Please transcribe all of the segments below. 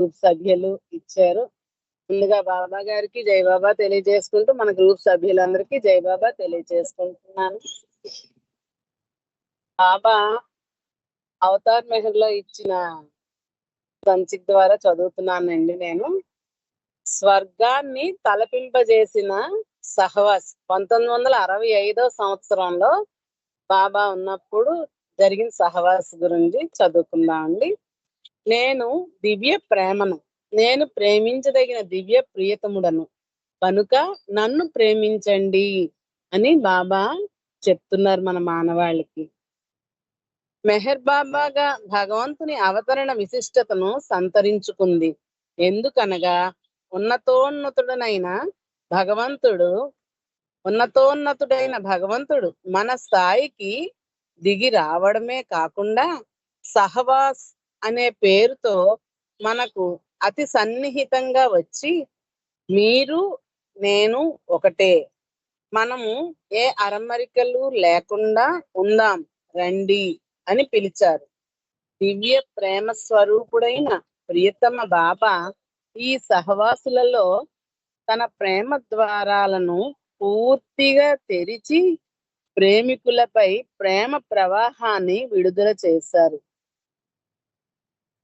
Group సభ్యులు ఇచ్చారు. ముందుగా బాబా గారికి జై బాబా తెలియజేసుకుంటూ మన గ్రూప్ సభ్యులందరికీ జై బాబా తెలియజేసుకుంటున్నాను. బాబా అవతార్ మెహర్లో ఇచ్చిన సంచిక్ ద్వారా చదువుతున్నానండి నేను. స్వర్గాన్ని తలపింపజేసిన సహవాస్ పంతొమ్మిది వందల అరవై ఐదో సంవత్సరంలో బాబా ఉన్నప్పుడు జరిగిన సహవాస్ గురించి చదువుకుందామండి. నేను దివ్య ప్రేమను నేను ప్రేమించదగిన దివ్య ప్రియతముడను. కనుక నన్ను ప్రేమించండి అని బాబా చెప్తున్నారు మన మానవాళికి. మెహర్ బాబాగా భగవంతుని అవతరణ విశిష్టతను సంతరించుకుంది. ఎందుకనగా ఉన్నతోన్నతుడనైన భగవంతుడు ఉన్నతోన్నతుడైన భగవంతుడు మన స్థాయికి దిగి రావడమే కాకుండా సహవాస్ అనే పేరుతో మనకు అతి సన్నిహితంగా వచ్చి మీరు నేను ఒకటే. మనము ఏ అరమరికలు లేకుండా ఉందాం రండి అని పిలిచారు. దివ్య ప్రేమ స్వరూపుడైన ప్రియతమ బాబా ఈ సహవాసులలో తన ప్రేమ ద్వారాలను పూర్తిగా తెరిచి ప్రేమికులపై ప్రేమ ప్రవాహాన్ని విడుదల చేశారు.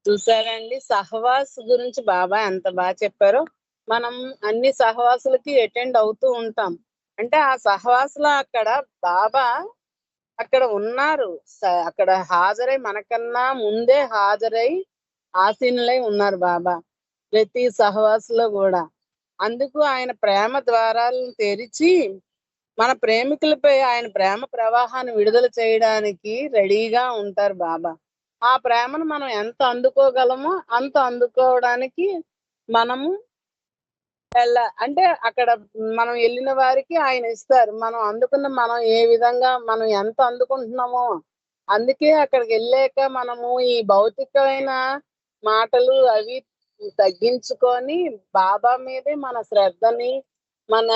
చూసారండి. సహవాస్ గురించి బాబా ఎంత బాగా చెప్పారో. మనం అన్ని సహవాసులకి అటెండ్ అవుతూ ఉంటాం. అంటే ఆ సహవాసులు అక్కడ బాబా అక్కడ ఉన్నారు. అక్కడ హాజరై మనకన్నా ముందే హాజరై ఆసీనులై ఉన్నారు బాబా. ప్రతి సహవాసులో కూడా. అందుకు ఆయన ప్రేమ ద్వారాలను తెరిచి మన ప్రేమికులపై ఆయన ప్రేమ ప్రవాహాన్ని విడుదల చేయడానికి రెడీగా ఉంటారు బాబా. ఆ ప్రేమను మనం ఎంత అందుకోగలమో అంత అందుకోవడానికి మనము వెళ్ళ అంటే అక్కడ మనం వెళ్ళిన వారికి ఆయన ఇస్తారు. మనం అందుకున్న మనం ఏ విధంగా మనం ఎంత అందుకుంటున్నామో. అందుకే అక్కడికి వెళ్ళాక మనము ఈ భౌతికమైన మాటలు అవి తగ్గించుకొని బాబా మీదే మన శ్రద్ధని మన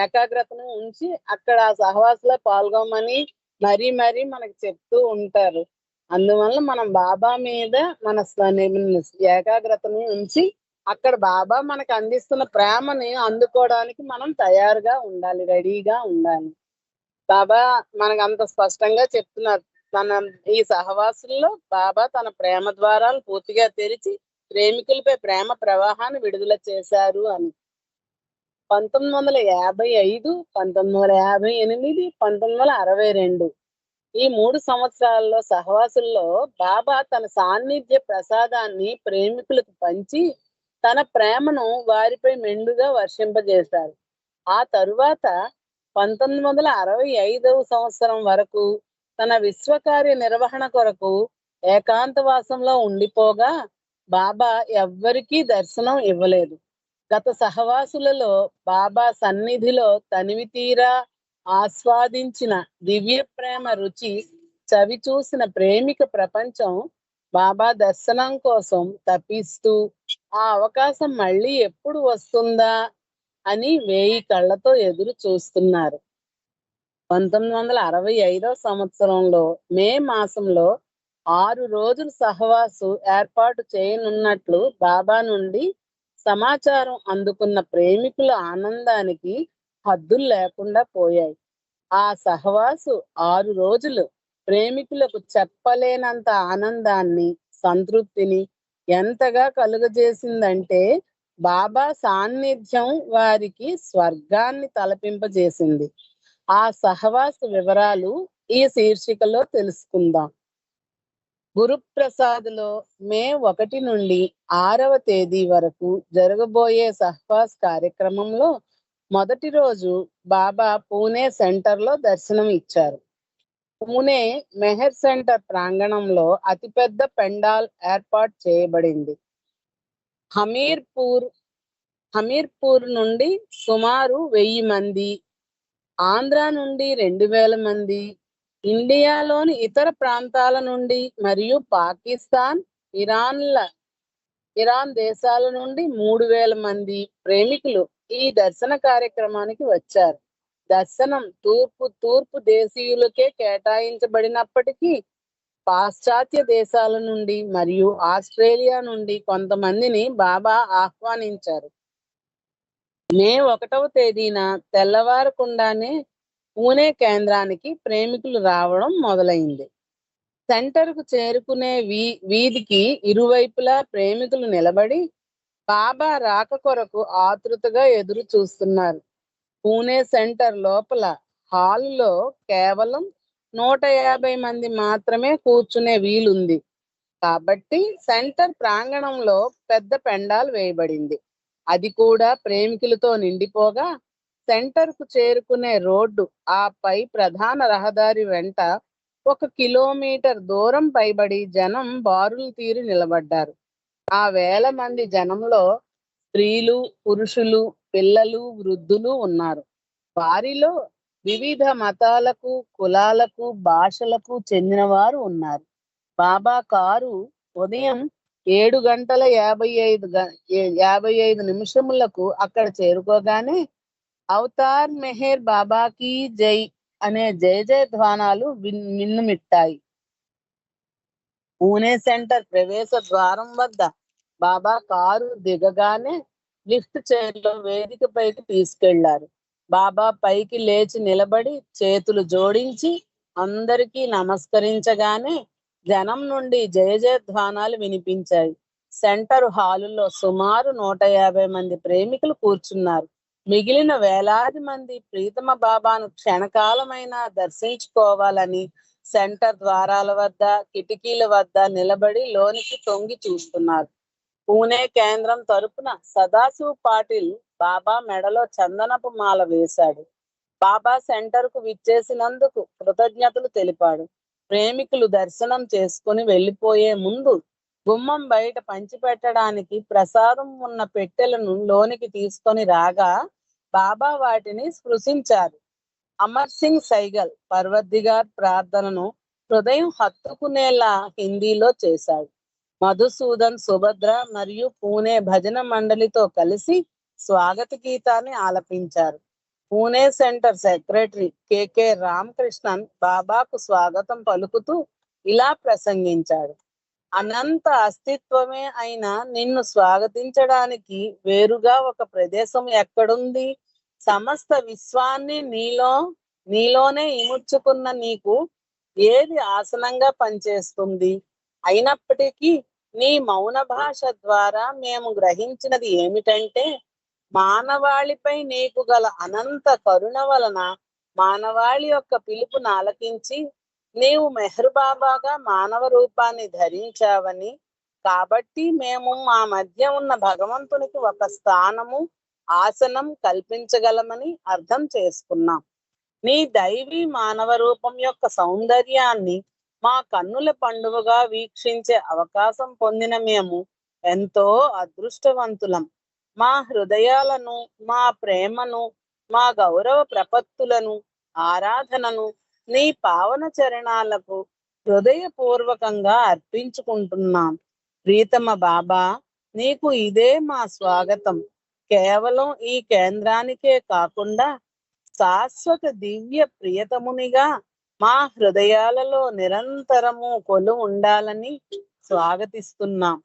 ఏకాగ్రతను ఉంచి అక్కడ ఆ సహవాసలో పాల్గొమని మరీ మరీ మనకి చెప్తూ ఉంటారు. అందువల్ల మనం బాబా మీద మన ఏకాగ్రతను ఉంచి అక్కడ బాబా మనకు అందిస్తున్న ప్రేమని అందుకోవడానికి మనం తయారుగా ఉండాలి రెడీగా ఉండాలి. బాబా మనకు అంత స్పష్టంగా చెప్తున్నారు. తన ఈ సహవాసుల్లో బాబా తన ప్రేమ ద్వారాలు పూర్తిగా తెరిచి ప్రేమికులపై ప్రేమ ప్రవాహాన్ని విడుదల చేశారు అని. పంతొమ్మిది వందల యాభై ఐదు పంతొమ్మిది వందల యాభై ఎనిమిది పంతొమ్మిది వందల అరవై రెండు ఈ మూడు సంవత్సరాల్లో సహవాసుల్లో బాబా తన సాన్నిధ్య ప్రసాదాన్ని ప్రేమికులకు పంచి తన ప్రేమను వారిపై మెండుగా వర్షింపజేశారు. ఆ తరువాత పంతొమ్మిది వందల అరవై ఐదవ సంవత్సరం వరకు తన విశ్వకార్య నిర్వహణ కొరకు ఏకాంతవాసంలో ఉండిపోగా బాబా ఎవ్వరికీ దర్శనం ఇవ్వలేదు. గత సహవాసులలో బాబా సన్నిధిలో తనివి తీరా ఆస్వాదించిన దివ్య ప్రేమ రుచి చవి చూసిన ప్రేమిక ప్రపంచం బాబా దర్శనం కోసం తప్పిస్తూ ఆ అవకాశం మళ్ళీ ఎప్పుడు వస్తుందా అని వేయి కళ్ళతో ఎదురు చూస్తున్నారు. పంతొమ్మిది వందల అరవై ఐదో సంవత్సరంలో మే మాసంలో ఆరు రోజులు సహవాసు ఏర్పాటు చేయనున్నట్లు బాబా నుండి సమాచారం అందుకున్న ప్రేమికుల ఆనందానికి హద్దులు లేకుండా పోయాయి. ఆ సహవాసు ఆరు రోజులు ప్రేమికులకు చెప్పలేనంత ఆనందాన్ని సంతృప్తిని ఎంతగా కలుగజేసిందంటే బాబా సాన్నిధ్యం వారికి స్వర్గాన్ని తలపింపజేసింది. ఆ సహవాస వివరాలు ఈ శీర్షికలో తెలుసుకుందాం. గురుప్రసాద్లో మే ఒకటి నుండి ఆరవ తేదీ వరకు జరగబోయే సహవాస్ కార్యక్రమంలో మొదటి రోజు బాబా పూణే సెంటర్లో దర్శనం ఇచ్చారు. పూణే మెహర్ సెంటర్ ప్రాంగణంలో అతిపెద్ద పెండాల్ ఏర్పాటు చేయబడింది. హమీర్పూర్ హమీర్పూర్ నుండి సుమారు వెయ్యి మంది ఆంధ్ర నుండి రెండు వేల మంది ఇండియాలోని ఇతర ప్రాంతాల నుండి మరియు పాకిస్తాన్ ఇరాన్ల ఇరాన్ దేశాల నుండి మూడు వేల మంది ప్రేమికులు ఈ దర్శన కార్యక్రమానికి వచ్చారు. దర్శనం తూర్పు తూర్పు దేశీయులకే కేటాయించబడినప్పటికీ పాశ్చాత్య దేశాల నుండి మరియు ఆస్ట్రేలియా నుండి కొంతమందిని బాబా ఆహ్వానించారు. మే ఒకటవ తేదీన తెల్లవారకుండానే పూణే కేంద్రానికి ప్రేమికులు రావడం మొదలైంది. సెంటర్కు చేరుకునే వీ వీధికి ఇరువైపులా ప్రేమికులు నిలబడి బాబా రాక కొరకు ఆతృతగా ఎదురు చూస్తున్నారు. పూణే సెంటర్ లోపల హాల్లో కేవలం నూట యాభై మంది మాత్రమే కూర్చునే వీలుంది. కాబట్టి సెంటర్ ప్రాంగణంలో పెద్ద పెండాల్ వేయబడింది. అది కూడా ప్రేమికులతో నిండిపోగా సెంటర్కు చేరుకునే రోడ్డు ఆ పై ప్రధాన రహదారి వెంట ఒక కిలోమీటర్ దూరం పైబడి జనం బారులు తీరి నిలబడ్డారు. ఆ వేల మంది జనంలో స్త్రీలు పురుషులు పిల్లలు వృద్ధులు ఉన్నారు. వారిలో వివిధ మతాలకు కులాలకు భాషలకు చెందిన వారు ఉన్నారు. బాబా కారు ఉదయం ఏడు గంటల యాభై ఐదు యాభై ఐదు నిమిషములకు అక్కడ చేరుకోగానే అవతార్ మెహర్ బాబాకి జై అనే జయ జయ ధ్వానాలు విన్- మిన్నుమిట్టాయి పూణే సెంటర్ ప్రవేశ ద్వారం వద్ద బాబా కారు దిగగానే లిఫ్ట్ చైర్లో వేదిక పైకి తీసుకెళ్ళారు. బాబా పైకి లేచి నిలబడి చేతులు జోడించి అందరికీ నమస్కరించగానే జనం నుండి జయ ధ్వానాలు వినిపించాయి. సెంటర్ హాలులో సుమారు నూట యాభై మంది ప్రేమికులు కూర్చున్నారు. మిగిలిన వేలాది మంది ప్రీతమ బాబాను క్షణకాలమైనా దర్శించుకోవాలని సెంటర్ ద్వారాల వద్ద కిటికీల వద్ద నిలబడి లోనికి తొంగి చూస్తున్నారు. పూణే కేంద్రం తరపున సదాశివ్ పాటిల్ బాబా మెడలో చందనపు మాల వేశాడు. బాబా సెంటర్కు విచ్చేసినందుకు కృతజ్ఞతలు తెలిపాడు. ప్రేమికులు దర్శనం చేసుకుని వెళ్ళిపోయే ముందు గుమ్మం బయట పంచిపెట్టడానికి ప్రసాదం ఉన్న పెట్టెలను లోనికి తీసుకొని రాగా బాబా వాటిని స్పృశించారు. అమర్ సింగ్ సైగల్ పర్వద్దిగార్ ప్రార్థనను హృదయం హత్తుకునేలా హిందీలో చేశాడు. మధుసూదన్ సుభద్ర మరియు పూణే భజన మండలితో కలిసి స్వాగత గీతాన్ని ఆలపించారు. Pune centre secretary KK Ramakrishnan బాబాకు స్వాగతం పలుకుతూ ఇలా ప్రసంగించాడు. అనంత అస్తిత్వమే అయినా నిన్ను స్వాగతించడానికి వేరుగా ఒక ప్రదేశం ఎక్కడుంది? సమస్త విశ్వాన్ని నీలో నీలోనే ఇముడ్చుకున్న నీకు ఏది ఆసనంగా పనిచేస్తుంది? అయినప్పటికీ నీ మౌన భాష ద్వారా మేము గ్రహించినది ఏమిటంటే మానవాళిపై నీకు గల అనంత కరుణ వలన మానవాళి యొక్క పిలుపును ఆలకించి నీవు మెహర్బాబాగా మానవ రూపాన్ని ధరించావని కాబట్టి మేము మా మధ్య ఉన్న భగవంతునికి ఒక స్థానము ఆసనం కల్పించగలమని అర్థం చేసుకున్నాం. నీ దైవీ మానవ రూపం యొక్క సౌందర్యాన్ని మా కన్నుల పండుగగా వీక్షించే అవకాశం పొందిన మేము ఎంతో అదృష్టవంతులం. మా హృదయాలను మా ప్రేమను మా గౌరవ ప్రపత్తులను ఆరాధనను నీ పావన చరణాలకు హృదయపూర్వకంగా అర్పించుకుంటున్నాం. ప్రీతమ బాబా నీకు ఇదే మా స్వాగతం. కేవలం ఈ కేంద్రానికే కాకుండా శాశ్వత దివ్య ప్రియతమునిగా మా హృదయాలలో నిరంతరము కొలు ఉండాలని స్వాగతిస్తున్నాం.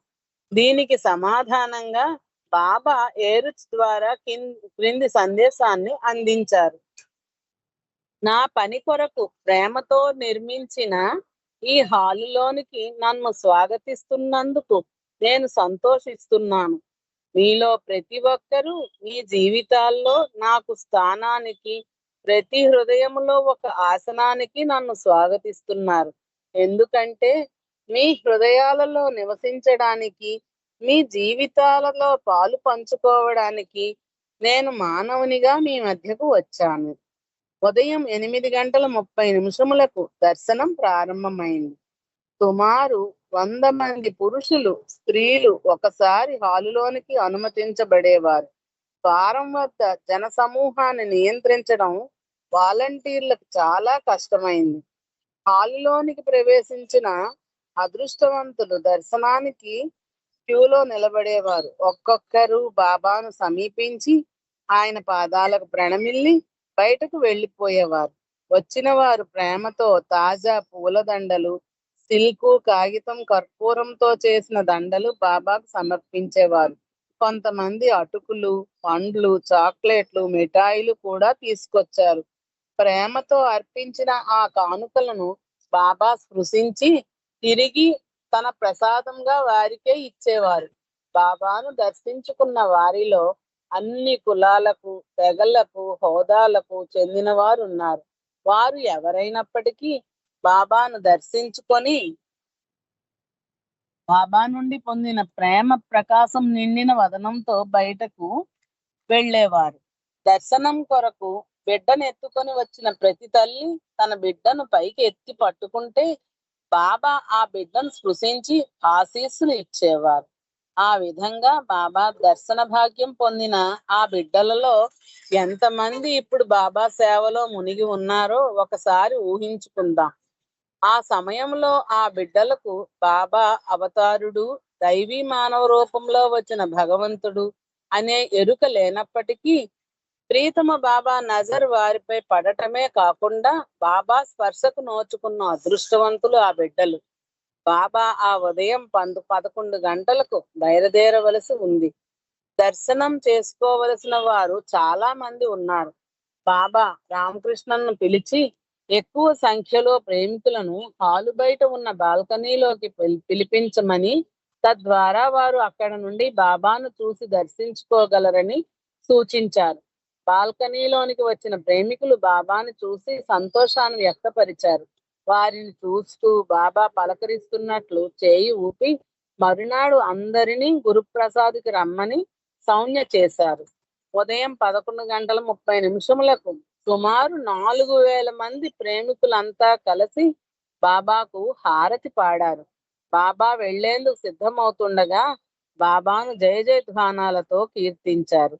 దీనికి సమాధానంగా బాబా ఏరుచ్ ద్వారా కింది క్రింది సందేశాన్ని అందించారు. నా పని కొరకు ప్రేమతో నిర్మించిన ఈ హాలులోనికి నన్ను స్వాగతిస్తున్నందుకు నేను సంతోషిస్తున్నాను. మీలో ప్రతి ఒక్కరూ మీ జీవితాల్లో నాకు స్థానానికి ప్రతి హృదయంలో ఒక ఆసనానికి నన్ను స్వాగతిస్తున్నారు. ఎందుకంటే మీ హృదయాలలో నివసించడానికి మీ జీవితాలలో పాలు పంచుకోవడానికి నేను మానవునిగా మీ మధ్యకు వచ్చాను. ఉదయం ఎనిమిది గంటల ముప్పై నిమిషములకు దర్శనం ప్రారంభమైంది. సుమారు వంద మంది పురుషులు స్త్రీలు ఒకసారి హాలులోనికి అనుమతించబడేవారు. ఫారం వద్ద జన సమూహాన్ని నియంత్రించడం వాలంటీర్లకు చాలా కష్టమైంది. హాలులోనికి ప్రవేశించిన అదృష్టవంతులు దర్శనానికి క్యూలో నిలబడేవారు. ఒక్కొక్కరు బాబాను సమీపించి ఆయన పాదాలకు ప్రణమిల్లి బయటకు వెళ్ళిపోయేవారు. వచ్చిన వారు ప్రేమతో తాజా పూలదండలు సిల్కు కాగితం కర్పూరంతో చేసిన దండలు బాబాకు సమర్పించేవారు. కొంతమంది అటుకులు పండ్లు చాక్లెట్లు మిఠాయిలు కూడా తీసుకొచ్చారు. ప్రేమతో అర్పించిన ఆ కానుకలను బాబా స్పృశించి తిరిగి తన ప్రసాదంగా వారికే ఇచ్చేవారు. బాబాను దర్శించుకున్న వారిలో అన్ని కులాలకు తెగలకు హోదాలకు చెందిన వారు ఉన్నారు వారు ఎవరైనప్పటికీ బాబాను దర్శించుకొని బాబా నుండి పొందిన ప్రేమ ప్రకాశం నిండిన వదనంతో బయటకు వెళ్ళేవారు. దర్శనం కొరకు బిడ్డను ఎత్తుకొని వచ్చిన ప్రతి తల్లి తన బిడ్డను పైకి ఎత్తి పట్టుకుంటే బాబా ఆ బిడ్డను స్పృశించి ఆశీస్సులు ఇచ్చేవారు. ఆ విధంగా బాబా దర్శన భాగ్యం పొందిన ఆ బిడ్డలలో ఎంతమంది ఇప్పుడు బాబా సేవలో మునిగి ఉన్నారో ఒకసారి ఊహించుకుందాం. ఆ సమయంలో ఆ బిడ్డలకు బాబా అవతారుడు దైవీ మానవ రూపంలో వచ్చిన భగవంతుడు అనే ఎరుక లేనప్పటికీ ప్రీతమ బాబా నజర్ వారిపై పడటమే కాకుండా బాబా స్పర్శకు నోచుకున్న అదృష్టవంతులు ఆ బిడ్డలు. బాబా ఆ ఉదయం పందు పదకొండు గంటలకు బయలుదేరవలసి ఉంది. దర్శనం చేసుకోవలసిన వారు చాలా మంది ఉన్నారు. బాబా రామకృష్ణను పిలిచి ఎక్కువ సంఖ్యలో ప్రేమికులను హాలు బయట ఉన్న బాల్కనీలోకి పిలిపించమని తద్వారా వారు అక్కడ నుండి బాబాను చూసి దర్శించుకోగలరని సూచించారు. బాల్కనీలోనికి వచ్చిన ప్రేమికులు బాబాను చూసి సంతోషాన్ని వ్యక్తపరిచారు. వారిని చూస్తూ బాబా పలకరిస్తున్నట్లు చేయి ఊపి మరునాడు అందరినీ గురుప్రసాద్కి రమ్మని సౌన్య చేశారు. ఉదయం పదకొండు గంటల ముప్పై నిమిషములకు సుమారు నాలుగు వేల మంది ప్రేమికులంతా కలిసి బాబాకు హారతి పాడారు. బాబా వెళ్ళేందుకు సిద్ధమవుతుండగా బాబాను జయ జయధ్వానాలతో కీర్తించారు.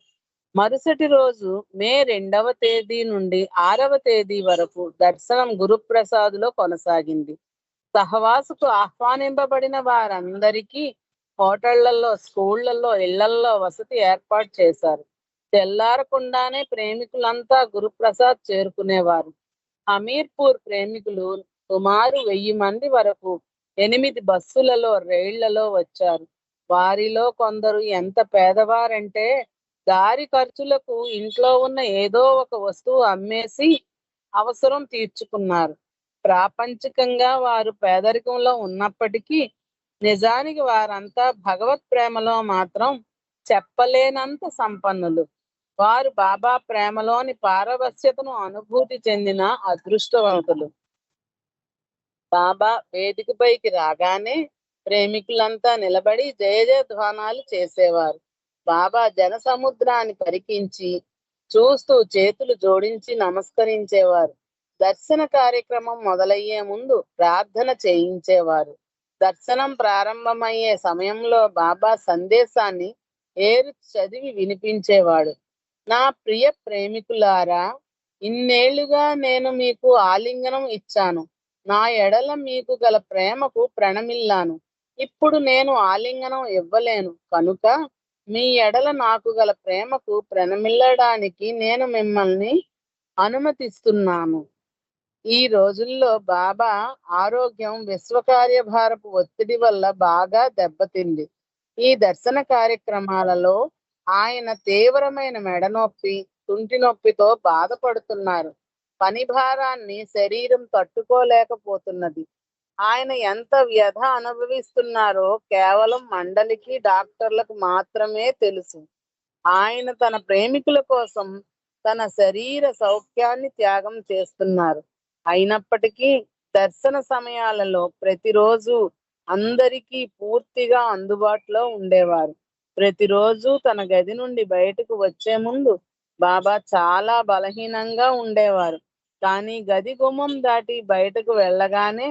మరుసటి రోజు మే రెండవ తేదీ నుండి ఆరవ తేదీ వరకు దర్శనం గురుప్రసాద్లో కొనసాగింది. సహవాసుకు ఆహ్వానింపబడిన వారందరికీ హోటళ్ళలో స్కూళ్ళలో ఇళ్ళల్లో వసతి ఏర్పాటు చేశారు. తెల్లారకుండానే ప్రేమికులంతా గురుప్రసాద్ చేరుకునేవారు. హమీర్పూర్ ప్రేమికులు సుమారు వెయ్యి మంది వరకు ఎనిమిది బస్సులలో రైళ్ళలో వచ్చారు. వారిలో కొందరు ఎంత పేదవారంటే దారి ఖర్చులకు ఇంట్లో ఉన్న ఏదో ఒక వస్తువు అమ్మేసి అవసరం తీర్చుకున్నారు. ప్రాపంచికంగా వారు పేదరికంలో ఉన్నప్పటికీ నిజానికి వారంతా భగవత్ ప్రేమలో మాత్రం చెప్పలేనంత సంపన్నులు. వారు బాబా ప్రేమలోని పారవశ్యతను అనుభూతి చెందిన అదృష్టవంతులు. బాబా వేదికపైకి రాగానే ప్రేమికులంతా నిలబడి జయ జయ ధ్వానాలు చేసేవారు. బాబా జన సముద్రాన్ని పరికించి చూస్తూ చేతులు జోడించి నమస్కరించేవారు. దర్శన కార్యక్రమం మొదలయ్యే ముందు ప్రార్థన చేయించేవారు. దర్శనం ప్రారంభమయ్యే సమయంలో బాబా సందేశాన్ని ఏరు చదివి వినిపించేవాడు. నా ప్రియ ప్రేమికులారా ఇన్నేళ్ళుగా నేను మీకు ఆలింగనం ఇచ్చాను. నా ఎడల మీకు గల ప్రేమకు ప్రణమిల్లాను. ఇప్పుడు నేను ఆలింగనం ఇవ్వలేను. కనుక మీ ఎడల నాకు గల ప్రేమకు ప్రణమిల్లడానికి నేను మిమ్మల్ని అనుమతిస్తున్నాను. ఈ రోజుల్లో బాబా ఆరోగ్యం విశ్వకార్యభారపు ఒత్తిడి వల్ల బాగా దెబ్బతింది. ఈ దర్శన కార్యక్రమాలలో ఆయన తీవ్రమైన మెడనొప్పి తుంటి నొప్పితో బాధపడుతున్నారు. పని భారాన్ని శరీరం తట్టుకోలేకపోతున్నది. ఆయన ఎంత వ్యధ అనుభవిస్తున్నారో కేవలం మండలికి డాక్టర్లకు మాత్రమే తెలుసు. ఆయన తన ప్రేమికుల కోసం తన శరీర సౌఖ్యాన్ని త్యాగం చేస్తున్నారు. అయినప్పటికీ దర్శన సమయాలలో ప్రతిరోజు అందరికీ పూర్తిగా అందుబాటులో ఉండేవారు. ప్రతిరోజు తన గది నుండి బయటకు వచ్చే ముందు బాబా చాలా బలహీనంగా ఉండేవారు. కానీ గది గుమ్మం దాటి బయటకు వెళ్ళగానే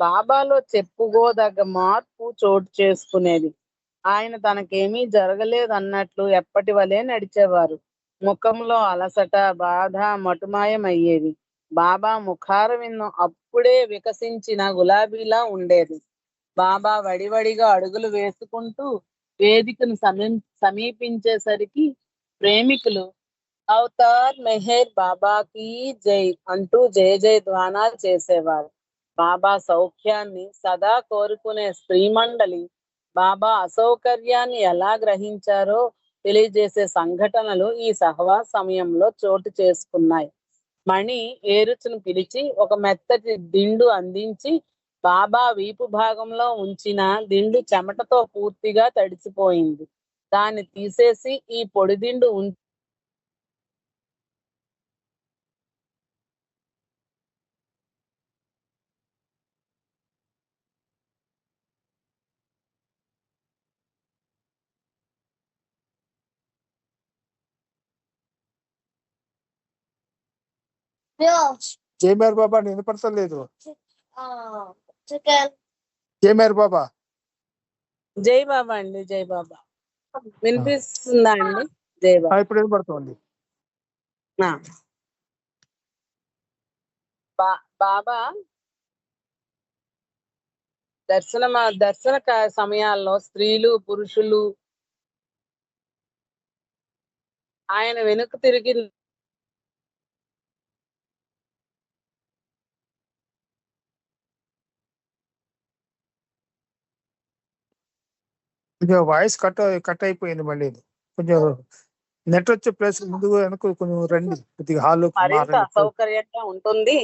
బాబాలో చెప్పుకోదగ్గ మార్పు చోటు చేసుకునేది. ఆయన తనకేమీ జరగలేదన్నట్లు ఎప్పటి వలె నడిచేవారు. ముఖంలో అలసట బాధ మటుమాయం అయ్యేది బాబా ముఖార అప్పుడే వికసించిన గులాబీలా ఉండేది. బాబా వడివడిగా అడుగులు వేసుకుంటూ వేదికను సమీ సమీపించేసరికి ప్రేమికులు అవతార్ మెహేర్ బాబాకి జై అంటూ జయ జయ ధ్వానాలు చేసేవారు. బాబా సౌఖ్యాన్ని సదా కోరుకునే స్త్రీమండలి బాబా అసౌకర్యాన్ని ఎలా గ్రహించారో తెలియజేసే సంఘటనలు ఈ సహవాస సమయంలో చోటు చేసుకున్నాయి. మణి ఏరుచును పిలిచి ఒక మెత్తటి దిండు అందించి బాబా వీపు భాగంలో ఉంచిన దిండు చెమటతో పూర్తిగా తడిసిపోయింది. దాన్ని తీసేసి ఈ పొడి జయమేర్ బాబా నేను వినపడతలేదు చికెన్ జయమేర్ బాబా జై బాబా అండి జై బాబా. వినిపిస్తుందా అండి? జై బాబా. ఇప్పుడు వినపడుతుంది. బాబా. దర్శన దర్శన సమయాల్లో స్త్రీలు పురుషులు ఆయన వెనుక తిరిగి కొంచెం వాయిస్ కట్ కట్ అయిపోయింది మళ్ళీ. కొంచెం నెట్ వచ్చే ప్లేస్ ముందు వెనక కొంచెం రండి. కొద్దిగా హాల్ మరింత అసౌకర్యంగా ఉంటుంది.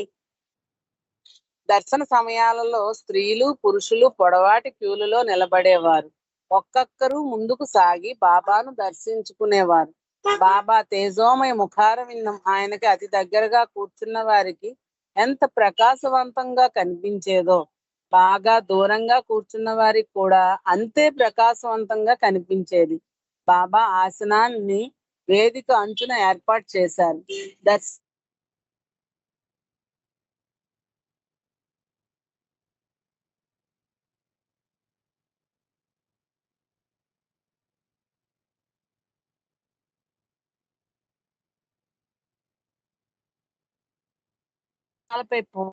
దర్శన సమయాలలో స్త్రీలు పురుషులు పొడవాటి క్యూలలో నిలబడేవారు. ఒక్కొక్కరు ముందుకు సాగి బాబాను దర్శించుకునేవారు. బాబా తేజోమయ ముఖార విన్నం ఆయనకి అతి దగ్గరగా కూర్చున్న వారికి ఎంత ప్రకాశవంతంగా కనిపించేదో. బాగా దూరంగా కూర్చున్న వారికి కూడా అంతే ప్రకాశవంతంగా కనిపించేది. బాబా ఆసనాన్ని వేదిక అంచున ఏర్పాటు చేశారు. దర్శ పై జై మెహర్ సహాయాన్ని బాబా.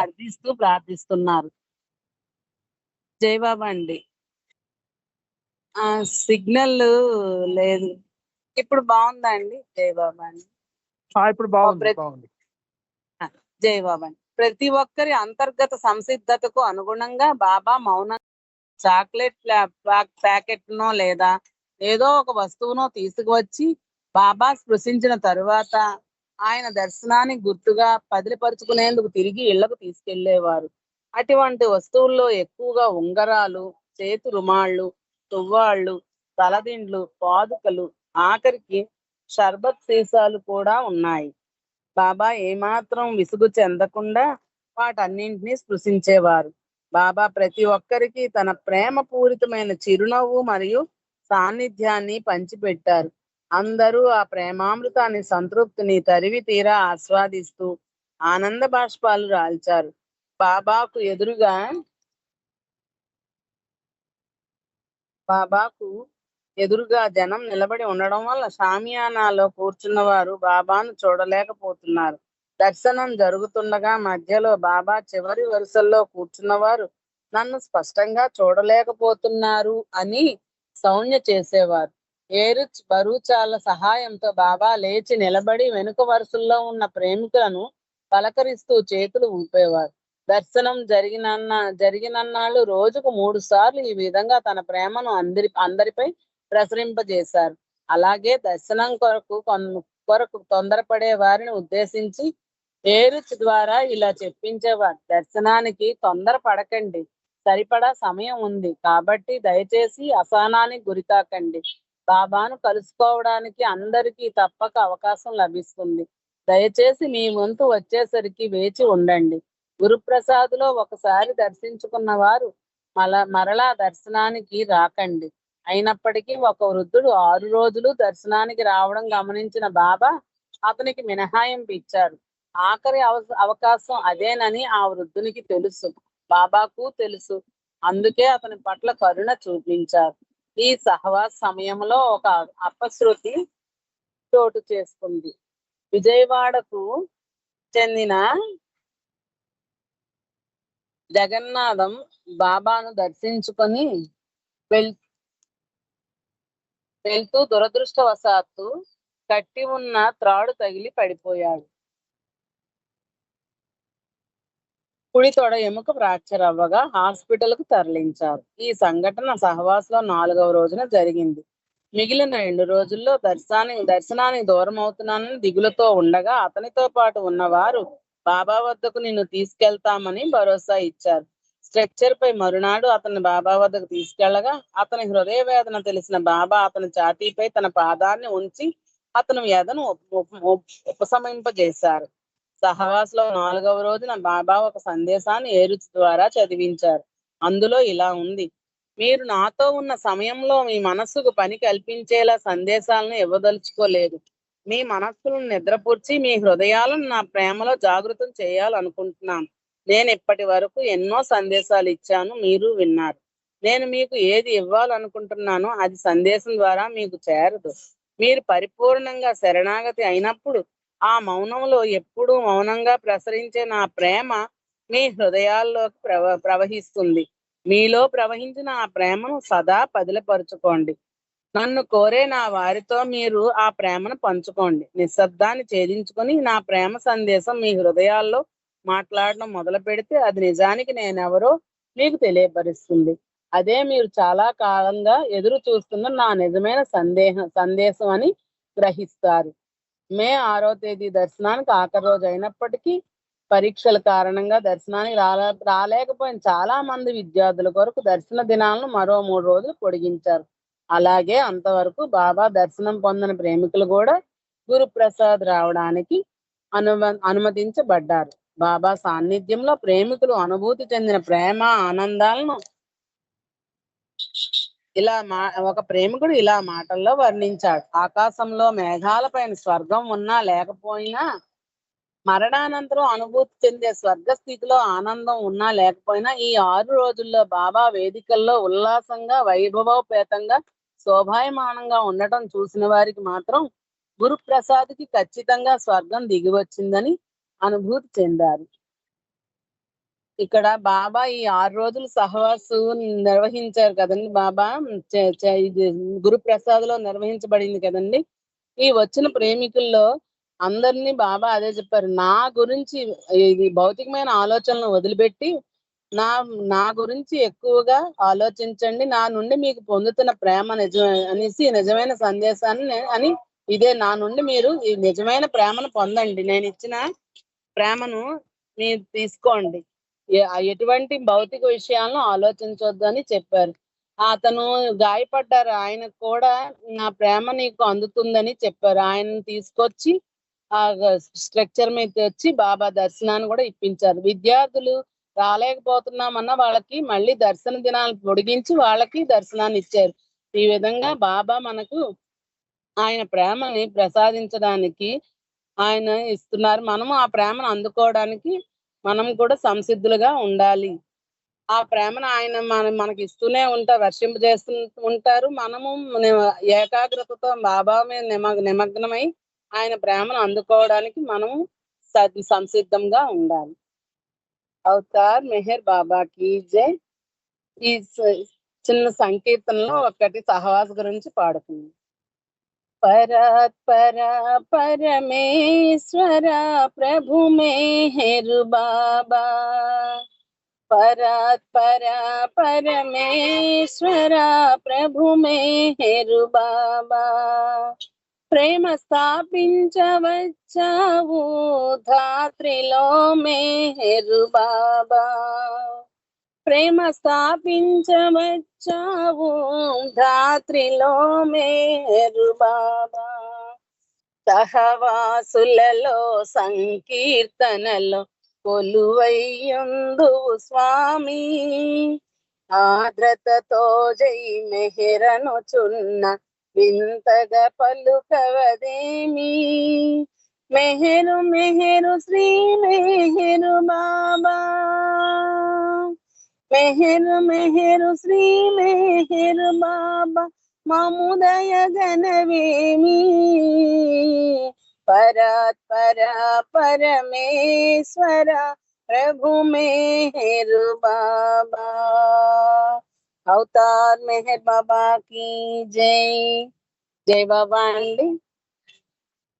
అర్థిస్తూ ప్రార్థిస్తున్నారు. జై బాబా అండి. ఆ సిగ్నల్ లేదు. ఇప్పుడు బాగుందా అండి? జై బాబా అండి. ఇప్పుడు బాగుంది ప్రతి- బాగుంది. జై బాబా అండి. ప్రతి ఒక్కరి అంతర్గత సంసిద్ధతకు అనుగుణంగా బాబా మౌనం చాక్లెట్ ప్యాకెట్ నో లేదా ఏదో ఒక వస్తువునో తీసుకువచ్చి బాబా స్పృశించిన తరువాత ఆయన దర్శనానికి గుర్తుగా పదిలిపరుచుకునేందుకు తిరిగి ఇళ్ళకు తీసుకెళ్ళేవారు. అటువంటి వస్తువుల్లో ఎక్కువగా ఉంగరాలు చేతు రుమాళ్ళు తువ్వాళ్ళు తలదిండ్లు పాదుకలు ఆఖరికి షర్బత్ సీసాలు కూడా ఉన్నాయి. బాబా ఏమాత్రం విసుగు చెందకుండా వాటన్నింటినీ స్పృశించేవారు. బాబా ప్రతి ఒక్కరికి తన ప్రేమ పూరితమైన చిరునవ్వు మరియు సాన్నిధ్యాన్ని పంచిపెట్టారు. అందరూ ఆ ప్రేమామృతాన్ని సంతృప్తిని తరివి తీరా ఆస్వాదిస్తూ ఆనంద బాష్పాలు రాల్చారు. బాబాకు ఎదురుగా బాబాకు ఎదురుగా జనం నిలబడి ఉండడం వల్ల షామియానాలో కూర్చున్న వారు బాబాను చూడలేకపోతున్నారు. దర్శనం జరుగుతుండగా మధ్యలో బాబా చివరి వరుసల్లో కూర్చున్నవారు నన్ను స్పష్టంగా చూడలేకపోతున్నారు అని సౌన్య చేసేవారు. ఏరుచ్ బరూచాల సహాయంతో బాబా లేచి నిలబడి వెనుక వరుసల్లో ఉన్న ప్రేమికులను పలకరిస్తూ చేతులు ఊపేవారు దర్శనం జరిగినన్న జరిగినన్నాళ్ళు రోజుకు మూడు సార్లు ఈ విధంగా తన ప్రేమను అందరి అందరిపై ప్రసరింపజేశారు. అలాగే దర్శనం కొరకు కొన్- కొరకు తొందరపడే వారిని ఉద్దేశించి ఏరుచ్ ద్వారా ఇలా చెప్పించేవారు దర్శనానికి తొందర పడకండి సరిపడా సమయం ఉంది. కాబట్టి దయచేసి అసహనానికి గురికాకండి. బాబాను కలుసుకోవడానికి అందరికీ తప్పక అవకాశం లభిస్తుంది. దయచేసి మీ వంతు వచ్చేసరికి వేచి ఉండండి. గురుప్రసాద్లో ఒకసారి దర్శించుకున్న వారు మల మరలా దర్శనానికి రాకండి. అయినప్పటికీ ఒక వృద్ధుడు ఆరు రోజులు దర్శనానికి రావడం గమనించిన బాబా అతనికి మినహాయింపు ఇచ్చారు. ఆఖరి అవ అవకాశం అదేనని ఆ వృద్ధునికి తెలుసు. బాబాకు తెలుసు. అందుకే అతని పట్ల కరుణ చూపించారు. ఈ సహవాస సమయంలో ఒక అపశృతి చోటు చేసుకుంది. విజయవాడకు చెందిన జగన్నాథం బాబాను దర్శించుకొని వెళ్ వెళ్తూ దురదృష్టవశాత్తు కట్టి ఉన్న త్రాడు తగిలి పడిపోయాడు. కుడి తొడ ఎముక ఫ్రాక్చర్ అవ్వగా హాస్పిటల్కు తరలించారు. ఈ సంఘటన సహవాసులో నాలుగవ రోజున జరిగింది. మిగిలిన రెండు రోజుల్లో దర్శనానికి దర్శనానికి దూరం అవుతున్నానని దిగులతో ఉండగా అతనితో పాటు ఉన్నవారు బాబా వద్దకు నిన్ను తీసుకెళ్తామని భరోసా ఇచ్చారు. స్ట్రెక్చర్ పై మరునాడు అతన్ని బాబా వద్దకు తీసుకెళ్ళగా అతని హృదయ వేదన తెలిసిన బాబా అతని ఛాతీపై తన పాదాన్ని ఉంచి అతను వేదను ఉప్- ఉపశమింపజేశారు. సహవాసులో నాలుగవ రోజున బాబా ఒక సందేశాన్ని ఏరుచు ద్వారా చదివించారు. అందులో ఇలా ఉంది. మీరు నాతో ఉన్న సమయంలో మీ మనస్సుకు పని కల్పించేలా సందేశాలను ఇవ్వదలుచుకోలేదు. మీ మనస్సులను నిద్రపూర్చి మీ హృదయాలను నా ప్రేమలో జాగృతం చేయాలనుకుంటున్నాను. నేను ఇప్పటి వరకు ఎన్నో సందేశాలు ఇచ్చాను మీరు విన్నారు. నేను మీకు ఏది ఇవ్వాలనుకుంటున్నానో అది సందేశం ద్వారా మీకు చేరదు. మీరు పరిపూర్ణంగా శరణాగతి అయినప్పుడు ఆ మౌనంలో ఎప్పుడూ మౌనంగా ప్రసరించే నా ప్రేమ మీ హృదయాల్లోకి ప్రవ ప్రవహిస్తుంది. మీలో ప్రవహించిన ఆ ప్రేమను సదా పదిలపరుచుకోండి. నన్ను కోరే నా వారితో మీరు ఆ ప్రేమను పంచుకోండి. నిశ్శబ్దాన్ని ఛేదించుకొని నా ప్రేమ సందేశం మీ హృదయాల్లో మాట్లాడడం మొదలు పెడితే అది నిజానికి నేనెవరో మీకు తెలియపరుస్తుంది. అదే మీరు చాలా కాలంగా ఎదురు చూస్తున్న నా నిజమైన సందేహం సందేశం అని గ్రహిస్తారు. మే ఆరో తేదీ దర్శనానికి ఆఖరి రోజు అయినప్పటికీ పరీక్షల కారణంగా దర్శనానికి రాలే రాలేకపోయిన చాలా మంది విద్యార్థుల కొరకు దర్శన దినాలను మరో మూడు రోజులు పొడిగించారు. అలాగే అంతవరకు బాబా దర్శనం పొందిన ప్రేమికులు కూడా గురుప్రసాద్ రావడానికి అనుమ అనుమతించబడ్డారు. బాబా సాన్నిధ్యంలో ప్రేమికులు అనుభూతి చెందిన ప్రేమ ఆనందాలను ఇలా మా ఒక ప్రేమికుడు ఇలా మాటల్లో వర్ణించాడు. ఆకాశంలో మేఘాలపైన స్వర్గం ఉన్నా లేకపోయినా మరణానంతరం అనుభూతి చెందే స్వర్గ స్థితిలో ఆనందం ఉన్నా లేకపోయినా ఈ ఆరు రోజుల్లో బాబా వేదికల్లో ఉల్లాసంగా వైభవోపేతంగా శోభాయమానంగా ఉండటం చూసిన వారికి మాత్రం గురుప్రసాద్కి ఖచ్చితంగా స్వర్గం దిగి వచ్చిందని అనుభూతి చెందారు. ఇక్కడ బాబా ఈ ఆరు రోజులు సహవాసు నిర్వహించారు కదండి బాబా. చ- చ- ఇది గురుప్రసాద్లో నిర్వహించబడింది కదండి. ఈ వచ్చిన ప్రేమికుల్లో అందరినీ బాబా అదే చెప్పారు. నా గురించి ఇది భౌతికమైన ఆలోచనలను వదిలిపెట్టి నా నా గురించి ఎక్కువగా ఆలోచించండి. నా నుండి మీకు పొందుతున్న ప్రేమ నిజమే అనేసి నిజమైన సందేశాన్ని అని ఇదే నా నుండి మీరు ఈ నిజమైన ప్రేమను పొందండి. నేను ఇచ్చిన ప్రేమను మీరు తీసుకోండి. ఎటువంటి భౌతిక విషయాలను ఆలోచించొద్దు అని చెప్పారు. అతను గాయపడ్డారు. ఆయన కూడా నా ప్రేమ నీకు అందుతుందని చెప్పారు. ఆయన తీసుకొచ్చి ఆ స్ట్రక్చర్ మీద వచ్చి బాబా దర్శనాన్ని కూడా ఇప్పించారు. విద్యార్థులు రాలేకపోతున్నామన్న వాళ్ళకి మళ్ళీ దర్శన దినాలు పొడిగించి వాళ్ళకి దర్శనాన్ని ఇచ్చారు. ఈ విధంగా బాబా మనకు ఆయన ప్రేమని ప్రసాదించడానికి ఆయన ఇస్తున్నారు. మనము ఆ ప్రేమను అందుకోవడానికి మనం కూడా సంసిద్ధులుగా ఉండాలి. ఆ ప్రేమను ఆయన మన మనకి ఇస్తూనే ఉంటారు వర్షింపజేస్తూ ఉంటారు. మనము ఏకాగ్రతతో బాబా మీద నిమ నిమగ్నమై ఆయన ప్రేమను అందుకోవడానికి మనము సంసిద్ధంగా ఉండాలి. అవుతార్ మెహర్ బాబాకి జై. ఈ చిన్న సంకీర్తనలో ఒకటి సహవాస గురించి పాడుతుంది పాడుకుందాం పరాత్పర పరమేశ్వర ప్రభు మేహరు బాబా పరాత్పర పరమేశ్వర ప్రభు మేహరు బాబా ప్రేమ స్థాపించవచ్చావు ధాత్రిలో మేహరు బాబా ప్రేమ స్థాపించవచ్చావు. ధాత్రిలో మేరు బాబా. సహవాసులలో సంకీర్తనలో కొలువయ్యుందు స్వామి. ఆద్రతతో జై మెహరను చున్న వింతగా పలుకవదేమి. మెహరు మెహరు శ్రీ మెహరు బాబా. मेहर मेहर, श्री मेहर बाबा, मामुदय गणवेमी परत, पर, परमेश्वरा, प्रभु मेहर बाबा। अवतार मेहर बाबा की जय। जय बाबा अंडी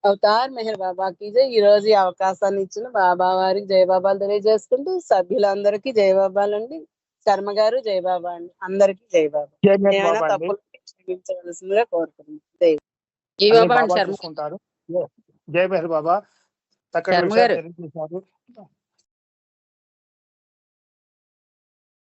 అవతార్ మెహర్ బాబా కీజే जय। రోజు ఈ అవకాశాన్ని ఇచ్చిన బాబా వారికి జయబాబాలు తెలియజేసుకుంటూ సభ్యులందరికీ జయబాబాలు అండి శర్మ గారు జయబాబా అండి. అందరికి జయబాబా తప్పులు క్షమించవలసిందిగా కోరుతున్నాం జై జయబాబా శర్మ. జయ బాబా.